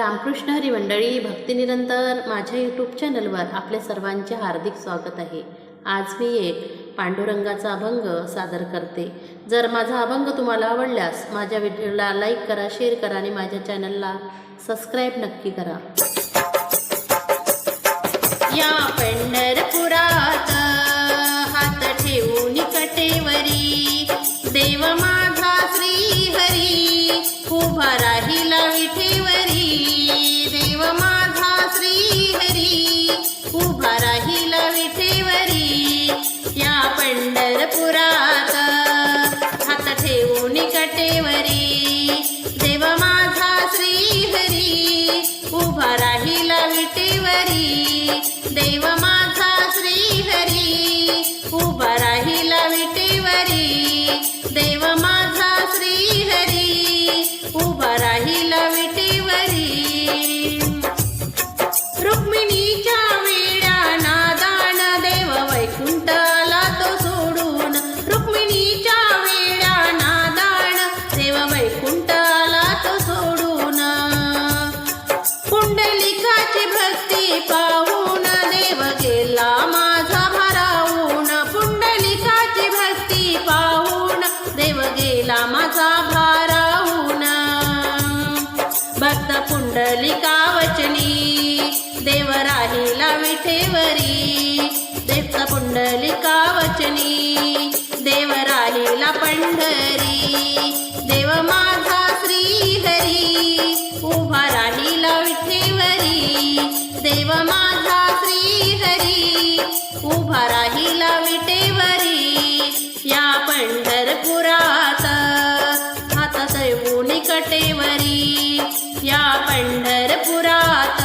रामकृष्ण हरी मंडळी भक्तिनिरंतर माझ्या यूट्यूब चॅनलवर आपल्या सर्वांचे हार्दिक स्वागत आहे. आज मी एक पांडुरंगाचा अभंग सादर करते. जर माझा अभंग तुम्हाला आवडल्यास माझ्या व्हिडिओला लाईक करा शेअर करा आणि माझ्या चॅनलला सबस्क्राईब नक्की करा. या पेंडर वाटेवरी देव माझा श्री हरी उभा राहिला विटेवरी. देव माझा कुंटाला वैकुंठाला तो सोडून. पुंडलिकाची भक्ती पाहून देव गेला माझा भारावून पुंडलिकाची भक्ती पाहून देव गेला माझा भारावून भक्त पुंडलिका वचनी देव राहिला विठेवरी. देव पुंडलिका वचनी देव राहिला पंढरी. देव माझा श्री हरी उभा राहिला विठेवरी देव माझा श्री हरी उभा राहिला विटेवरी या पंढरपुरात हात ठेवून कटेवरी या पंढरपुरात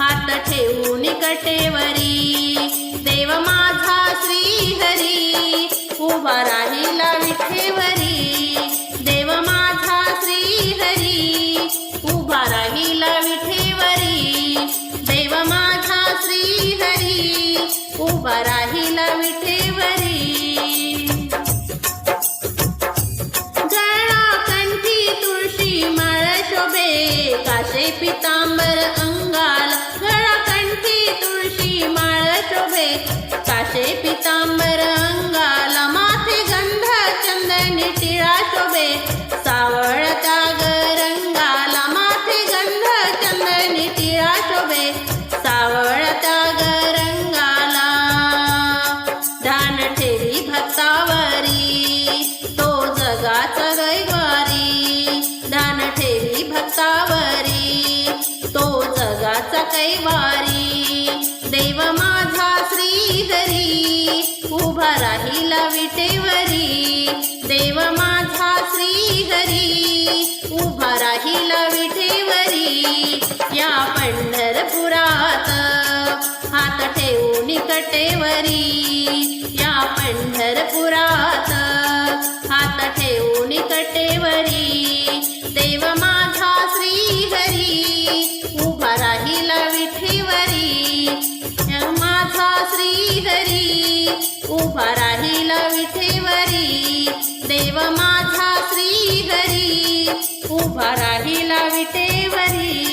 हात ठेवून कटेवरी उभा राहिला विठेवरी गळा कंठी तुळशी माळ शोभे काशे पितांबर अंगाल गळा कंठी तुळशी माळ शोभे काशे पितांबर जगाचा कैवारी दान ठेवी भक्तावरी. तो जगाचा कैवारी देव माझा श्री हरी उभा राहिला विटेवरी देव माझा श्री हरी उभा राहिला उभा राहील विठेवरी देव माझा श्री हरी उभा राहील विठेवरी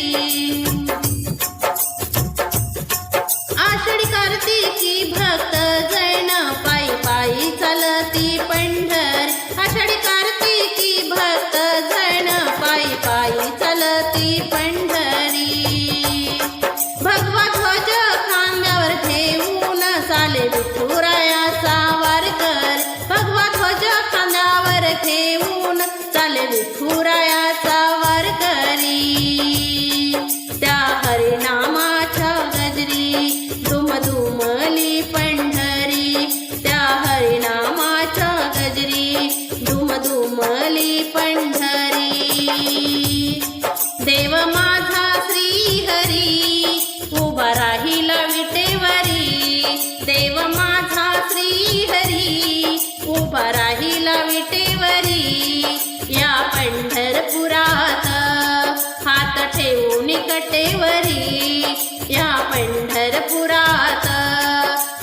कटेवरी या पंढरपुरात.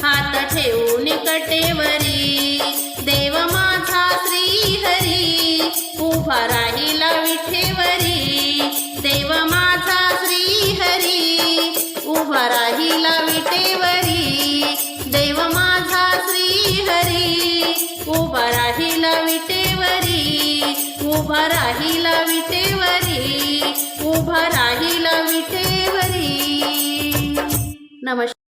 हात ठेवून कटेवरी देव माझा श्रीहरी उभा राहिला विठेवरी. देव माझा श्रीहरी उभा राहिला विठेवरी. देव माझा श्रीहरी उभा राहिला विठेवरी. उभा राहिला विटेवरी उभा राहिला विटेवरी. नमस्कार